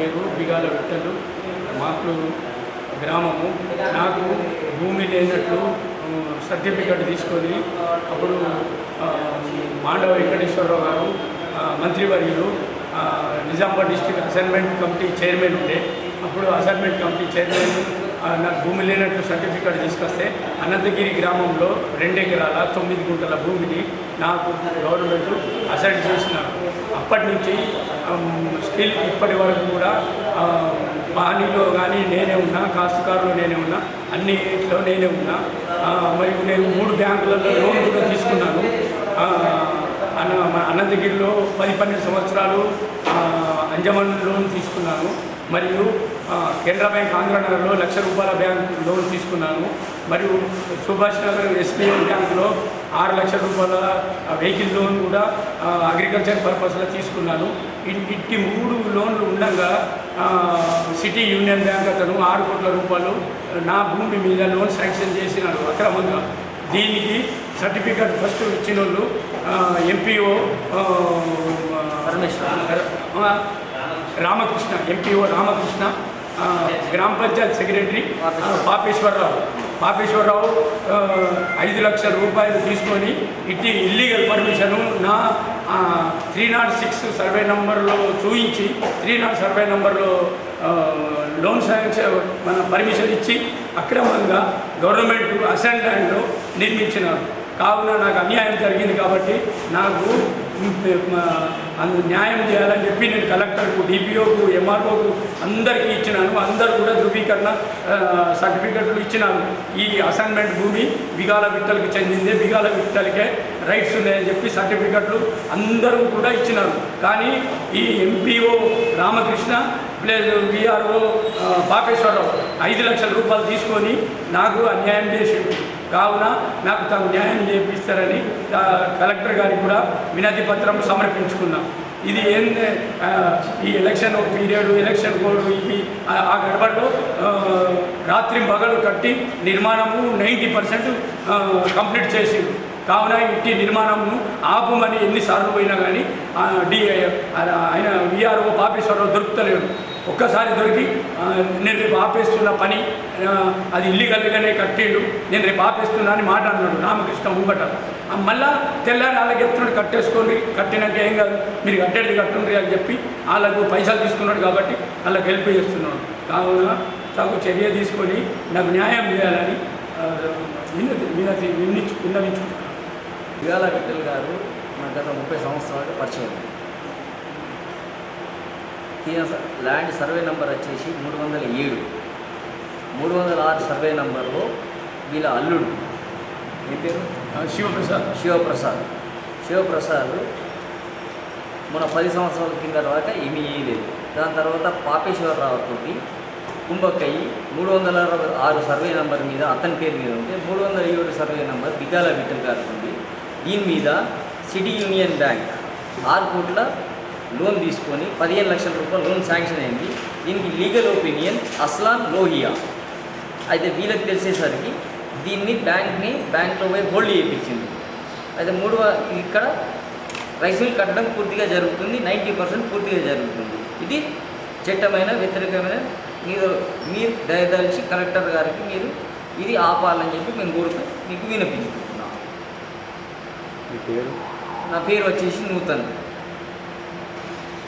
పేరు బిగాల విట్టలు మాకు గ్రామము. నాకు భూమి లేనట్లు సర్టిఫికెట్ తీసుకొని అప్పుడు మాండవ వెంకటేశ్వరరావు గారు మంత్రివర్యులు Nizamabad district assignment committee chairman ఉండే. అప్పుడు అసైన్మెంట్ కమిటీ చైర్మన్ నాకు భూమి లేనట్లు సర్టిఫికెట్ తీసుకొస్తే అనంతగిరి గ్రామంలో రెండు ఎకరాల తొమ్మిది గుంటల భూమిని నాకు గవర్నమెంట్ అసైడ్ చేసినారు. అప్పటి నుంచి స్టిల్ ఇప్పటి వరకు కూడా ఆ, పానీలో కానీ నేనే ఉన్నా కాస్తుకారులో నేనే ఉన్నా అన్నిట్లో నేనే ఉన్నా మరియు నేను మూడు బ్యాంకులలో లోన్ కూడా తీసుకున్నాను. ఆ, అన్న మన అనంతగిరిలో పది పన్నెండు సంవత్సరాలు అంజమన్ లోన్ తీసుకున్నాను. మరియు కెనరా బ్యాంక్ ఆంధ్రనగర్లో లక్ష రూపాయల బ్యాంక్ లోన్ తీసుకున్నాను. మరియు సుభాష్ నగర్ ఎస్బీఐ బ్యాంకులో ఆరు లక్షల రూపాయల వెహికల్ లోన్ కూడా అగ్రికల్చర్ పర్పస్లో తీసుకున్నాను. ఇట్టి మూడు లోన్లు ఉండగా సిటీ యూనియన్ బ్యాంక్ అతను ఆరు కోట్ల రూపాయలు నా భూమి మీద లోన్ శాంక్షన్ చేసినాడు అక్రమంగా. దీనికి సర్టిఫికెట్ ఫస్ట్ ఇచ్చిన వాళ్ళు ఎంపీఓ రామకృష్ణ ఎంపీఓ రామకృష్ణ గ్రామ పంచాయత్ సెక్రటరీ పాపేశ్వరరావు. పాపేశ్వరరావు ఐదు లక్షల రూపాయలు తీసుకొని ఇట్టి ఇల్లీగల్ పర్మిషను నా త్రీ నాట్ సిక్స్ సర్వే నంబర్లో చూయించి త్రీ నాట్ సర్వే నంబర్లో లోన్ శాంక్షన్ మన పర్మిషన్ ఇచ్చి అక్రమంగా గవర్నమెంట్ అసెంట్ ల్యాండ్లో నిర్మించినారు. కావున నాకు అన్యాయం జరిగింది కాబట్టి నాకు న్యాయం చేయాలని చెప్పి నేను కలెక్టర్కు డిపిఓకు ఎంఆర్ఓకు అందరికీ ఇచ్చినాను. అందరూ కూడా ధృవీకరణ సర్టిఫికెట్లు ఇచ్చినాను ఈ అసైన్మెంట్ భూమి బిగాల విట్టలకు చెందిందే. బిగాల విట్టలకే రైట్స్ ఉన్నాయని చెప్పి సర్టిఫికెట్లు అందరూ కూడా ఇచ్చినారు. కానీ ఈ MPO Ramakrishna plus VRO Papeswararao ఐదు లక్షల రూపాయలు తీసుకొని నాకు అన్యాయం చేసిండు. కావున నాకు తాము న్యాయం చేపిస్తారని కలెక్టర్ గారికి కూడా వినతి పత్రం సమర్పించుకున్నాం. ఇది ఏంది ఈ ఎలక్షన్ పీరియడ్ ఎలక్షన్ కోడ్ ఇవి ఆ- ఆ గడపలో రాత్రి పగలు కట్టి నిర్మాణము నైంటీ పర్సెంట్ కంప్లీట్ చేసి కావున ఇంటి నిర్మాణంను ఆపమని ఎన్నిసార్లు పోయినా కానీ ఆ, డి ఆయన విఆర్ఓ పాపేశ్వరరావు దొరుకుతలేడు ఒక్కసారి దొరికి నేను రేపు ఆపేస్తున్న పని అది ఇల్లీగల్గానే కట్టిండు. నేను రేపు ఆపేస్తున్నా అని మాట అన్నాడు రామకృష్ణ ముంగట. మళ్ళా తెల్లారి వాళ్ళకి ఎత్తున్నాడు కట్టేసుకోండి. కట్టినాక ఏం కాదు మీరు కట్టేది కట్టుండ్రి అని చెప్పి వాళ్ళకు పైసలు తీసుకున్నాడు కాబట్టి వాళ్ళకి హెల్ప్ చేస్తున్నాడు. కావున తగు చర్య తీసుకొని నాకు న్యాయం చేయాలని ఆ, వినతి వినతి విన్నించు విన్నవించుకుంటున్నాను. గారు మన గత ముప్పై సంవత్సరాలు పరిచయం. ఈయన స- ల్యాండ్ సర్వే నంబర్ వచ్చేసి మూడు వందల ఏడు. మూడు వందల ఆరు సర్వే నంబర్లో వీళ్ళ అల్లుడు. మీ పేరు? శివప్రసాద్. శివప్రసాద్. శివప్రసాద్ మన పది సంవత్సరాల కింద దాకా ఏమీ చేయలేదు. దాని తర్వాత పాపేశ్వరరావు తోటి కుంభక్కయ్యి మూడు వందల అరవై ఆరు సర్వే నంబర్ మీద అతని పేరు మీద ఉంటే మూడు వందల ఏడు సర్వే నంబర్ బిగాల విఠల్ గారికి ఉంది దీని మీద సిటీ యూనియన్ బ్యాంక్ ఆరు కోట్ల లోన్ తీసుకొని పదిహేను లక్షల రూపాయలు లోన్ శాంక్షన్ అయింది. దీనికి లీగల్ ఒపీనియన్ అస్లాన్ లోహియా. అయితే వీళ్ళకి తెలిసేసరికి దీన్ని బ్యాంక్ని బ్యాంక్లో పోయి హోల్డ్ చేయించింది. అయితే మూడు వ- ఇక్కడ రైసులు కట్టడం పూర్తిగా జరుగుతుంది. నైంటీ పర్సెంట్ పూర్తిగా జరుగుతుంది. ఇది చట్టమైన వ్యతిరేకమైన మీరు మీరు దయదలిచి కలెక్టర్ గారికి మీరు ఇది ఆపాలని చెప్పి మేము కోరుతూ మీకు వినిపించుకుంటున్నాం. నా పేరు వచ్చేసి నూతన్.